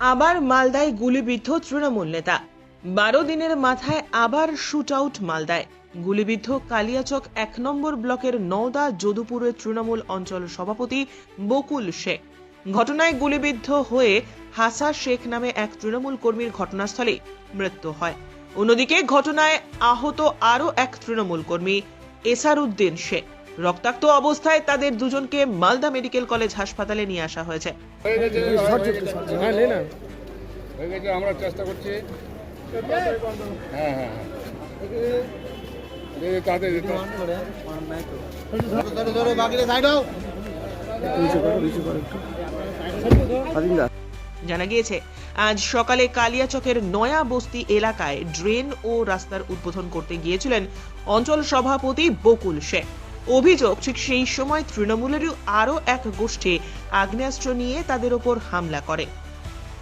আবার মালদায় গুলিবিদ্ধ তৃণমূল নেতা। বারো দিনের মাথায় আবার শুট আউট মালদায়। গুলিবিদ্ধ কালিয়াচক এক নম্বর ব্লকের নওদা যদুপুরের তৃণমূল অঞ্চল সভাপতি বকুল শেখ। ঘটনায় গুলিবিদ্ধ হয়ে হাসা শেখ নামে এক তৃণমূল কর্মীর ঘটনাস্থলে মৃত্যু হয়। অন্যদিকে ঘটনায় আহত আরও এক তৃণমূল কর্মী, এসারউদ্দিন শেখ। রক্তাক্ত অবস্থায় তাদের দুজনকে মালদা মেডিকেল কলেজ হাসপাতালে নিয়ে আসা হয়েছে। হয়ে আমরা চেষ্টা করছি। হ্যাঁ হ্যাঁ জানা গিয়েছে আজ সকালে কালিয়াচকের নয়া বস্তি এলাকায় ড্রেন ও রাস্তার উদ্বোধন করতে গিয়েছিলেন অঞ্চল সভাপতি বকুল শেখ অভিযোগ ঠিক সেই সময় তৃণমূলেরও আরও এক গোষ্ঠী আগ্নেয়াস্ত্র নিয়ে তাদের ওপর হামলা করে।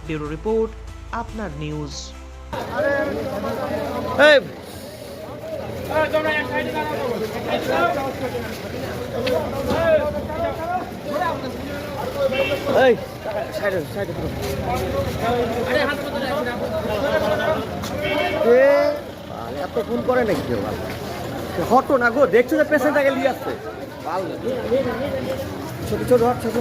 ব্যুরো রিপোর্ট আপনার নিউজ। এই! এই! সাইডে সাইডে করো এ, এত ফোন করে নাকি কেউ? হটো না গো দেখছ যে পেশেন্টটাকে নিয়ে আসছে? ছোট ছোট হট ছোট।